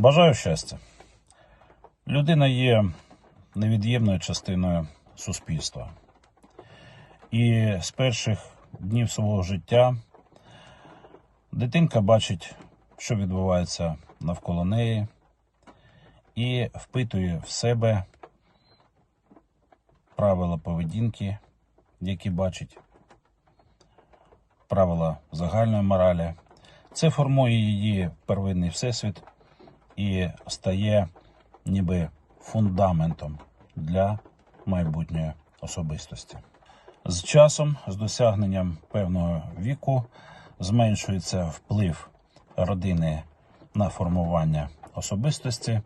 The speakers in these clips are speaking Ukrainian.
Бажаю щастя. Людина є невід'ємною частиною суспільства. І з перших днів свого життя дитинка бачить, що відбувається навколо неї, і впитує в себе правила поведінки, які бачить, правила загальної моралі. Це формує її первинний всесвіт і стає ніби фундаментом для майбутньої особистості. З часом, з досягненням певного віку, зменшується вплив родини на формування особистості,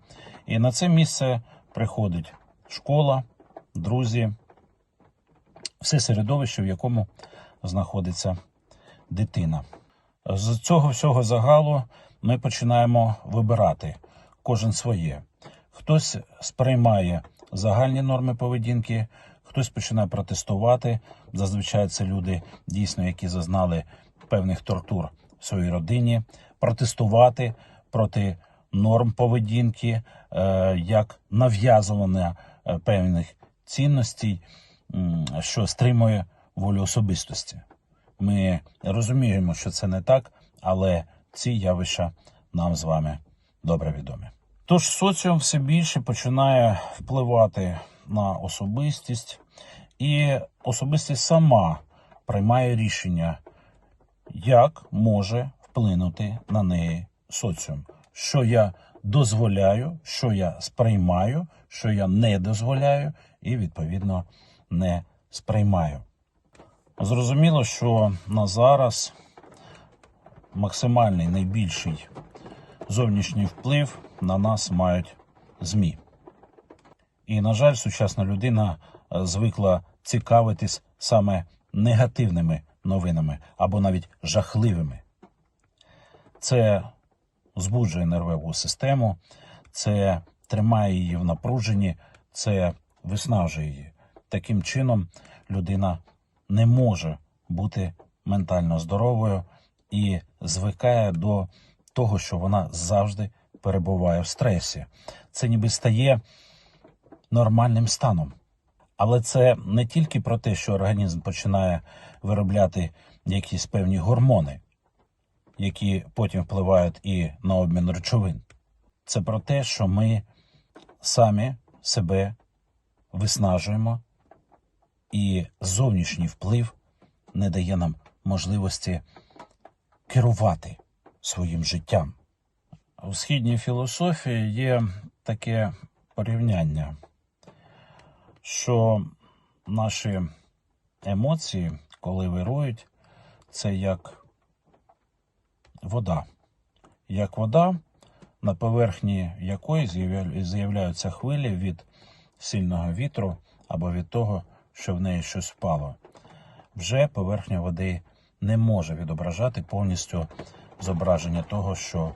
і на це місце приходить школа, друзі, все середовище, в якому знаходиться дитина. З цього всього загалу ми починаємо вибирати кожен своє. Хтось сприймає загальні норми поведінки, хтось починає протестувати. Зазвичай це люди, дійсно, які зазнали певних тортур в своїй родині, протестувати проти норм поведінки, е, як нав'язування е, певних цінностей, що стримує волю особистості. Ми розуміємо, що це не так, але ці явища нам з вами добре відомі. Тож соціум все більше починає впливати на особистість, і особистість сама приймає рішення, як може вплинути на неї соціум. Що я дозволяю, що я сприймаю, що я не дозволяю, і відповідно не сприймаю. Зрозуміло, що на зараз максимальний найбільший зовнішній вплив на нас мають ЗМІ. І, на жаль, сучасна людина е, звикла цікавитись саме негативними новинами або навіть жахливими. Це збуджує нервову систему, це тримає її в напруженні, це виснажує її. Таким чином людина не може бути ментально здоровою і звикає до того, що вона завжди перебуває в стресі. Це ніби стає нормальним станом. Але це не тільки про те, що організм починає виробляти якісь певні гормони, які потім впливають і на обмін речовин. Це про те, що ми самі себе виснажуємо, і зовнішній вплив не дає нам можливості керувати своїм життям. У східній філософії є таке порівняння, що наші емоції, коли вирують, це як вода. Як вода, на поверхні якої з'являються хвилі від сильного вітру або від того, що в неї щось впало. Вже поверхня води не може відображати повністю зображення того, що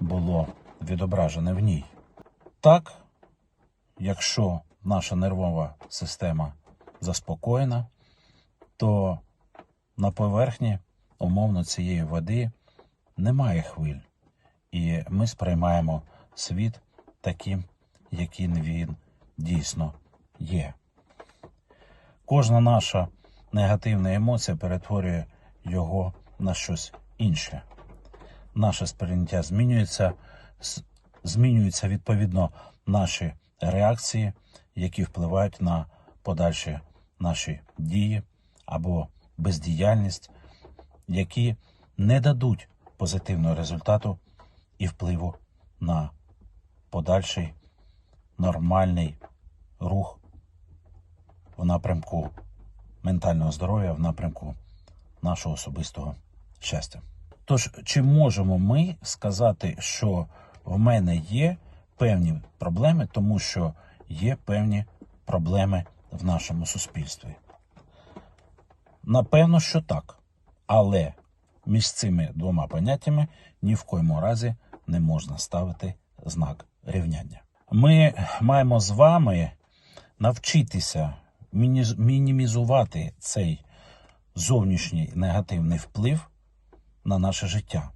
було відображене в ній. Так, якщо наша нервова система заспокоєна, то на поверхні умовно цієї води немає хвиль, і ми сприймаємо світ таким, яким він дійсно є. Кожна наша негативна емоція перетворює його на щось інше. Наше сприйняття змінюється, змінюються відповідно наші реакції, які впливають на подальші наші дії або бездіяльність, які не дадуть позитивного результату і впливу на подальший нормальний рух в напрямку ментального здоров'я, в напрямку нашого особистого щастя. Тож, чи можемо ми сказати, що в мене є певні проблеми, тому що є певні проблеми в нашому суспільстві? Напевно, що так. Але між цими двома поняттями ні в коєму разі не можна ставити знак рівняння. Ми маємо з вами навчитися мінімізувати цей зовнішній негативний вплив на наше життя.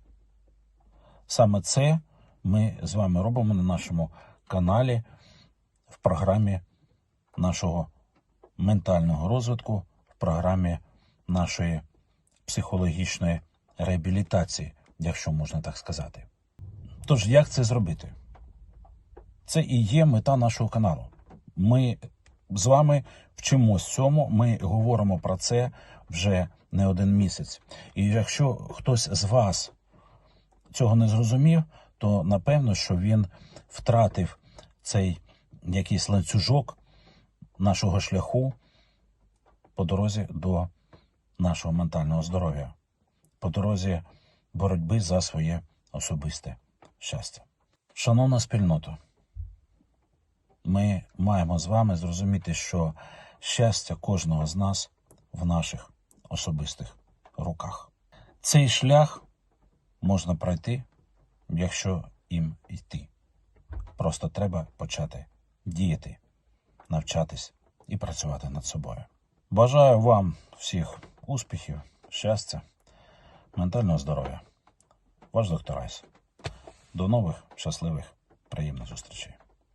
Саме це ми з вами робимо на нашому каналі в програмі нашого ментального розвитку, в програмі нашої психологічної реабілітації, якщо можна так сказати. Тож, як це зробити? Це і є мета нашого каналу. Ми з вами вчимось цьому, ми говоримо про це вже не один місяць. І якщо хтось з вас цього не зрозумів, то напевно, що він втратив цей якийсь ланцюжок нашого шляху по дорозі до нашого ментального здоров'я, по дорозі боротьби за своє особисте щастя. Шановна спільнота, ми маємо з вами зрозуміти, що щастя кожного з нас в наших особистих руках. Цей шлях можна пройти, якщо їм йти. Просто треба почати діяти, навчатись і працювати над собою. Бажаю вам всіх успіхів, щастя, ментального здоров'я. Ваш доктор Айс. До нових щасливих, приємних зустрічей.